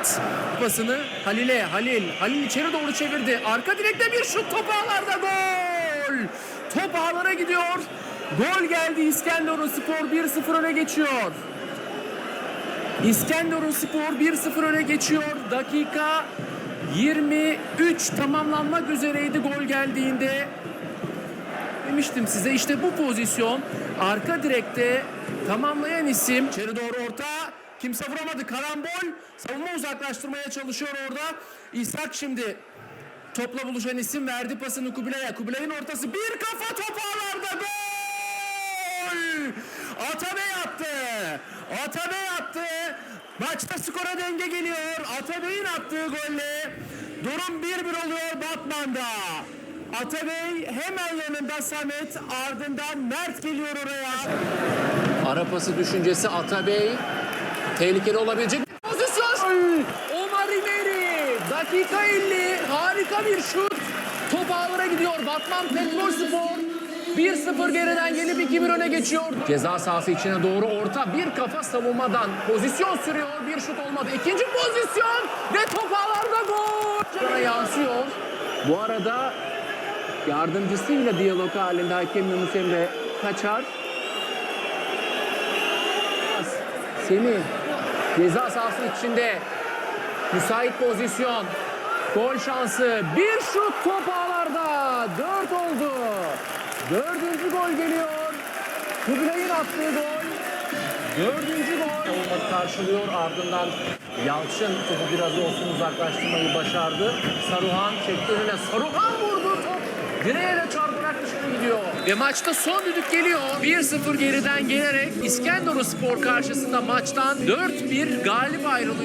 Murat pasını Halil'e. Halil. Halil içeri doğru çevirdi. Arka direkte bir şut top ağlarda gol. Top ağlara gidiyor. Gol geldi İskenderun Spor 1-0 öne geçiyor. İskenderun Spor 1-0 öne geçiyor. Dakika 23 tamamlanmak üzereydi gol geldiğinde. Demiştim size işte bu pozisyon arka direkte tamamlayan isim. İçeri doğru orta. Kimse vuramadı. Karambol. Savunma uzaklaştırmaya çalışıyor orada. İshak şimdi topla buluşan isim verdi pasını Kubilay'a. Kubilay'ın ortası bir kafa top ağlarda gol! Atabey attı. Atabey attı. Maçta skora denge geliyor. Atabey'in attığı golle durum 1-1 oluyor Batman'da. Atabey hemen yanında Samet ardından Mert geliyor oraya. Ara pası düşüncesi Atabey. Tehlikeli olabilecek bir pozisyon. Omar Ribery. Dakika 50. Harika bir şut. Top ağlara gidiyor. Batman Petrol Spor. 1-0 geriden gelip 2-1 öne geçiyor. Ceza sahası içine doğru orta bir kafa savunmadan pozisyon sürüyor. Bir şut olmadı. İkinci pozisyon ve top ağlarda gol. Yansıyor. Bu arada yardımcısıyla diyalog halinde hakem Yunus Emre kaçar. Semih ceza sahası içinde müsait pozisyon. Gol şansı. Bir şut top ağlarda. Dört oldu. Dördüncü gol geliyor. Kubilay'ın attığı gol. Dördüncü gol. Karşılıyor ardından Yalçın topu biraz olsun uzaklaştırmayı başardı. Saruhan çekti önüne. Saruhan vurdu top. Direğe de dışarı gidiyor. Ve maçta son düdük geliyor. 1-0 geriden gelerek İskenderun Spor karşısında maçtan 4-1 galip ayrılıyor.